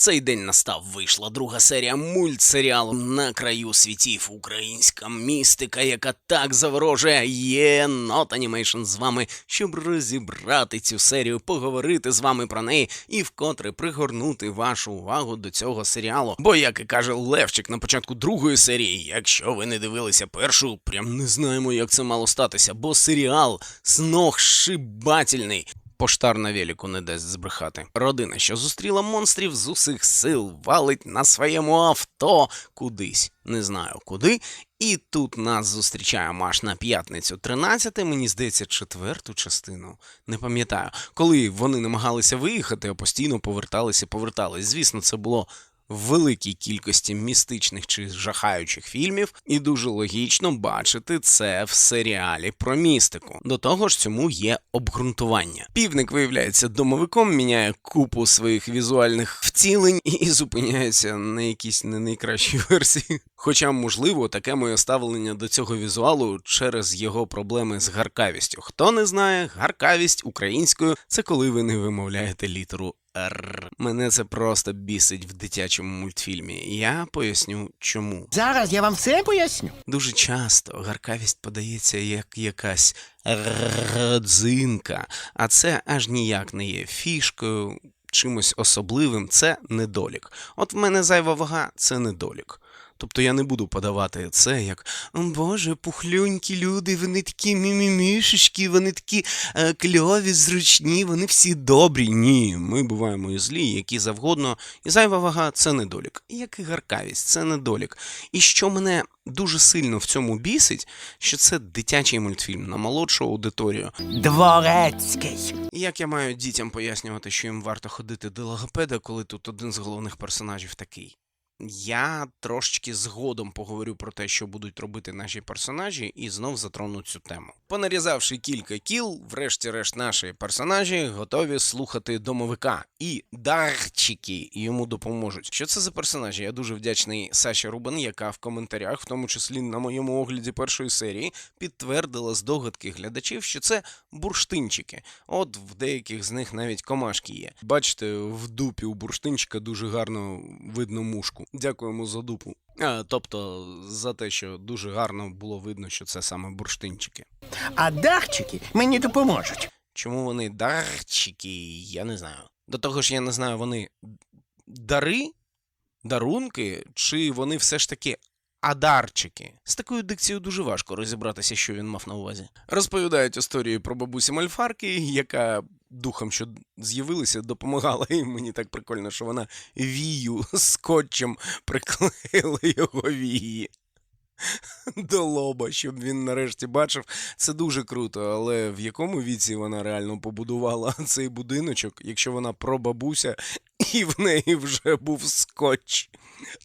Цей день настав. Вийшла друга серія мультсеріалу на краю світів. Українська містика, яка так заворожує. Є Not Animation з вами, щоб розібрати цю серію, поговорити з вами про неї і вкотре пригорнути вашу увагу до цього серіалу. Бо, як і каже Левчик на початку другої серії, якщо ви не дивилися першу, прям не знаємо, як це мало статися, бо серіал сногсшибательний. Поштар на веліку не дасть збрехати. Родина, що зустріла монстрів з усіх сил, валить на своєму авто кудись, не знаю куди. І тут нас зустрічає аж на п'ятницю 13, мені здається, четверту частину. Не пам'ятаю, коли вони намагалися виїхати, а постійно поверталися, повертались. Звісно, це було в великій кількості містичних чи жахаючих фільмів, і дуже логічно бачити це в серіалі про містику. До того ж, цьому є обґрунтування. Півник виявляється домовиком, міняє купу своїх візуальних втілень і зупиняється на якійсь не найкращій версії. Хоча, можливо, таке моє ставлення до цього візуалу через його проблеми з гаркавістю. Хто не знає, гаркавість українською це коли ви не вимовляєте літеру Р. Мене це просто бісить в дитячому мультфільмі. Я поясню чому. Зараз я вам все поясню. Дуже часто гаркавість подається як якась родзинка, а це аж ніяк не є фішкою, чимось особливим. Це недолік. От в мене зайва вага це недолік. Тобто я не буду подавати це як «О, Боже, пухлюнькі люди, вони такі мімімішечки, вони такі е, кльові, зручні, вони всі добрі. Ні, ми буваємо і злі, які завгодно. І зайва вага це недолік. Як і гаркавість, це недолік. І що мене дуже сильно в цьому бісить, що це дитячий мультфільм на молодшу аудиторію. Дворецький. І Як я маю дітям пояснювати, що їм варто ходити до логопеда, коли тут один з головних персонажів такий? Я трошечки згодом поговорю про те, що будуть робити наші персонажі, і знов затрону цю тему. Понарізавши кілька кіл, врешті-решт наші персонажі готові слухати домовика, і дарчики йому допоможуть. Що це за персонажі? Я дуже вдячний Саші Рубан, яка в коментарях, в тому числі на моєму огляді першої серії, підтвердила здогадки глядачів, що це бурштинчики. От в деяких з них навіть комашки є. Бачите, в дупі у бурштинчика дуже гарно видно мушку. Дякуємо за дупу. А, тобто за те, що дуже гарно було видно, що це саме бурштинчики. А дарчики мені допоможуть. Чому вони дарчики, я не знаю. До того ж, я не знаю, вони дари, дарунки, чи вони все ж таки адарчики. З такою дикцією дуже важко розібратися, що він мав на увазі. Розповідають історію про бабусі Мальфарки, яка духом, що з'явилися, допомагала. І мені так прикольно, що вона вію скотчем приклеїла його вії. До лоба, щоб він нарешті бачив. Це дуже круто, але в якому віці вона реально побудувала цей будиночок, якщо вона прабабуся, і в неї вже був скотч.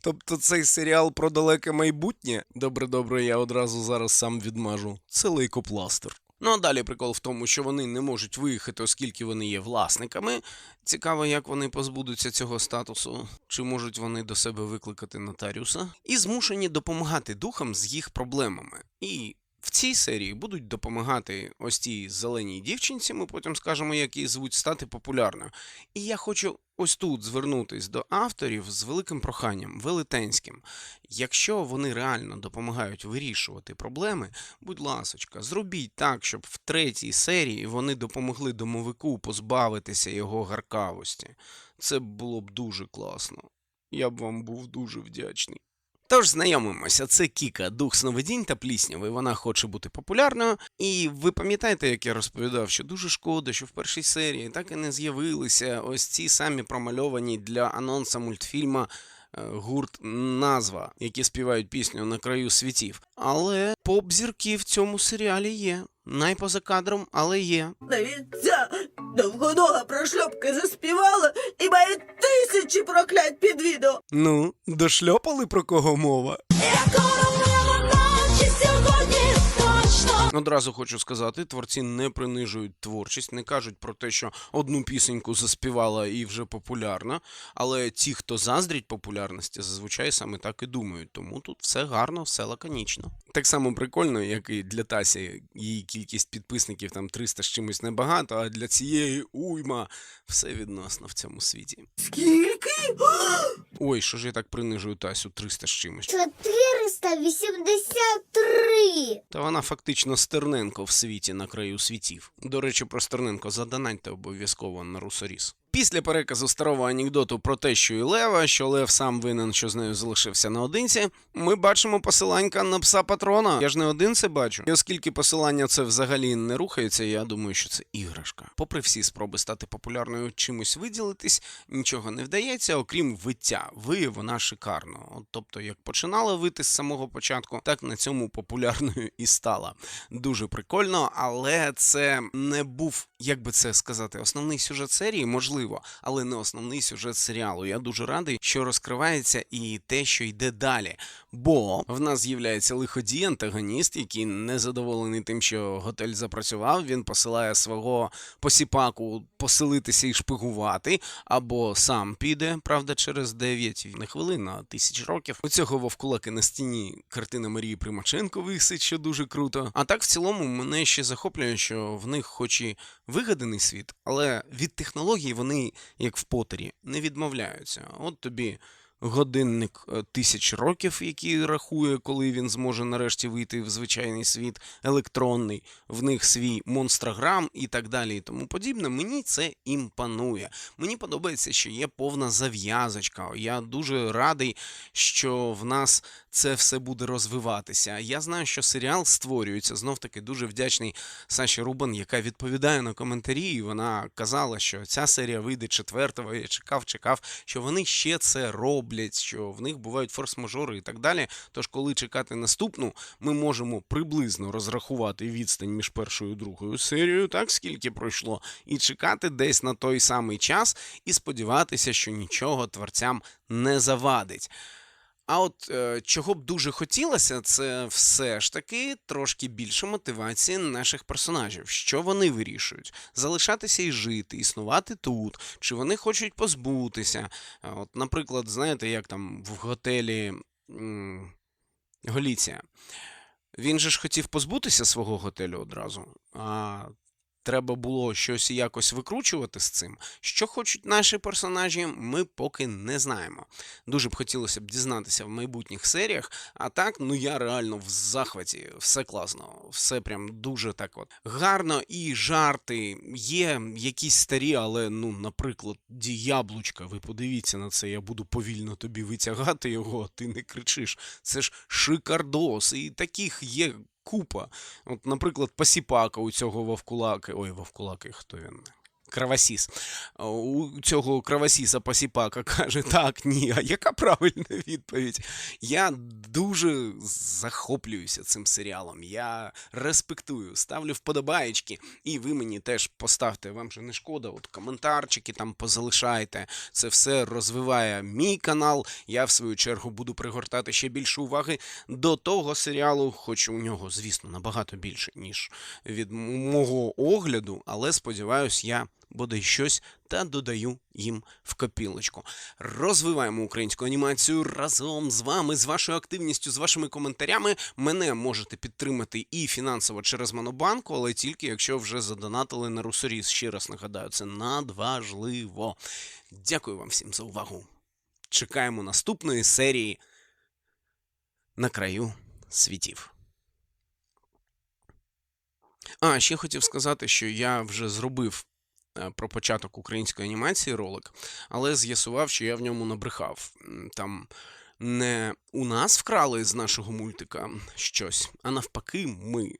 Тобто цей серіал про далеке майбутнє. Добре, добре, я одразу зараз сам відмажу. Це лейкопластир. Ну а далі прикол в тому, що вони не можуть виїхати, оскільки вони є власниками. Цікаво, як вони позбудуться цього статусу, чи можуть вони до себе викликати нотаріуса, і змушені допомагати духам з їх проблемами. І в цій серії будуть допомагати ось тій зеленій дівчинці, ми потім скажемо, як її звуть, стати популярною. І я хочу ось тут звернутись до авторів з великим проханням, велетенським. Якщо вони реально допомагають вирішувати проблеми, будь ласочка, зробіть так, щоб в третій серії вони допомогли домовику позбавитися його гаркавості. Це було б дуже класно. Я б вам був дуже вдячний. Тож знайомимося, це Кіка, дух сновидінь та пліснявий. Вона хоче бути популярною. І ви пам'ятаєте, як я розповідав, що дуже шкода, що в першій серії так і не з'явилися ось ці самі промальовані для анонса мультфільма е, гурт назва, які співають пісню на краю світів. Але поп-зірки в цьому серіалі є. Най поза кадром, але є. Навіть ця довгонога прошльопка заспівала і має тисячі проклять під відео. Ну, дошльопали про кого мова? Одразу хочу сказати, творці не принижують творчість, не кажуть про те, що одну пісеньку заспівала і вже популярна. Але ті, хто заздрять популярності, зазвичай саме так і думають. Тому тут все гарно, все лаконічно. Так само прикольно, як і для Тасі, її кількість підписників там 300 з чимось небагато, а для цієї уйма все відносно в цьому світі. Скільки? Ой, що ж я так принижую Тасю 300 з чимось. 483. Та вона фактично Стерненко в світі на краю світів. До речі, про Стерненко задонаньте обов'язково на русоріс. Після переказу старого анекдоту про те, що і Лева, що Лев сам винен, що з нею залишився наодинці, ми бачимо посиланька на пса патрона. Я ж не один це бачу. І оскільки посилання це взагалі не рухається, я думаю, що це іграшка. Попри всі спроби стати популярною чимось виділитись, нічого не вдається, окрім виття. Ви вона шикарно. От, тобто, як починала вити з самого початку, так на цьому популярною і стала. Дуже прикольно, але це не був, як би це сказати, основний сюжет серії, можливо, але не основний сюжет серіалу. Я дуже радий, що розкривається і те, що йде далі. Бо в нас з'являється лиходій, антагоніст, який не задоволений тим, що готель запрацював. Він посилає свого посіпаку поселитися і шпигувати, або сам піде, правда, через 9 не хвилин, а тисяч років. У цього вовкулаки на стіні картина Марії Примаченко висить, що дуже круто. А так, в цілому, мене ще захоплює, що в них, хоч і вигаданий світ, але від технологій вони, як в Потері, не відмовляються. От тобі годинник е, тисяч років, який рахує, коли він зможе нарешті вийти в звичайний світ електронний, в них свій монстрограм і так далі, і тому подібне. Мені це імпонує. Мені подобається, що є повна зав'язочка. Я дуже радий, що в нас це все буде розвиватися. Я знаю, що серіал створюється. Знов таки дуже вдячний Саші Рубан, яка відповідає на коментарі. І вона казала, що ця серія вийде четвертого. Я чекав, чекав, що вони ще це роблять, що в них бувають форс-мажори і так далі. Тож, коли чекати наступну, ми можемо приблизно розрахувати відстань між першою і другою серією, так скільки пройшло, і чекати десь на той самий час, і сподіватися, що нічого творцям не завадить. А от е, чого б дуже хотілося, це все ж таки трошки більше мотивації наших персонажів. Що вони вирішують? Залишатися і жити, існувати тут, чи вони хочуть позбутися? От, наприклад, знаєте, як там в готелі Голіція. Він же ж хотів позбутися свого готелю одразу, а треба було щось якось викручувати з цим. Що хочуть наші персонажі, ми поки не знаємо. Дуже б хотілося б дізнатися в майбутніх серіях. А так, ну я реально в захваті, все класно, все прям дуже так от гарно і жарти. Є якісь старі, але ну, наприклад, діяблучка. Ви подивіться на це, я буду повільно тобі витягати його, ти не кричиш. Це ж шикардос, і таких є. Купа. От, наприклад, Пасіпака у цього вовкулаки. Ой, вовкулаки, хто він? Кравасіс. У цього кравасіса Пасіпака каже: так, ні. А яка правильна відповідь? Я дуже захоплююся цим серіалом. Я респектую, ставлю вподобаєчки. І ви мені теж поставте, вам же не шкода, от коментарчики там позалишайте. Це все розвиває мій канал. Я, в свою чергу, буду пригортати ще більше уваги до того серіалу, хоч у нього, звісно, набагато більше, ніж від мого огляду, але сподіваюсь, я бодай щось та додаю їм в копілочку. Розвиваємо українську анімацію разом з вами, з вашою активністю, з вашими коментарями. Мене можете підтримати і фінансово через Монобанку, але тільки якщо вже задонатили на Русоріс. Ще раз нагадаю, це надважливо. Дякую вам всім за увагу. Чекаємо наступної серії на краю світів. А, ще хотів сказати, що я вже зробив про початок української анімації ролик, але з'ясував, що я в ньому набрехав. Там не у нас вкрали з нашого мультика щось, а навпаки, ми.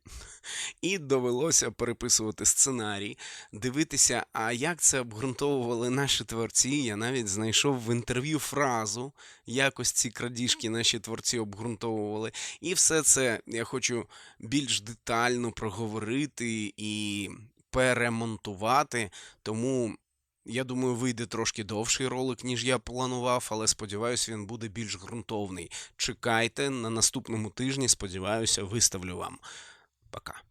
І довелося переписувати сценарій, дивитися, а як це обґрунтовували наші творці. Я навіть знайшов в інтерв'ю фразу, якось ці крадіжки наші творці обґрунтовували. І все це я хочу більш детально проговорити і перемонтувати. Тому я думаю, вийде трошки довший ролик, ніж я планував, але сподіваюся, він буде більш ґрунтовний. Чекайте на наступному тижні, сподіваюся, виставлю вам. Пока.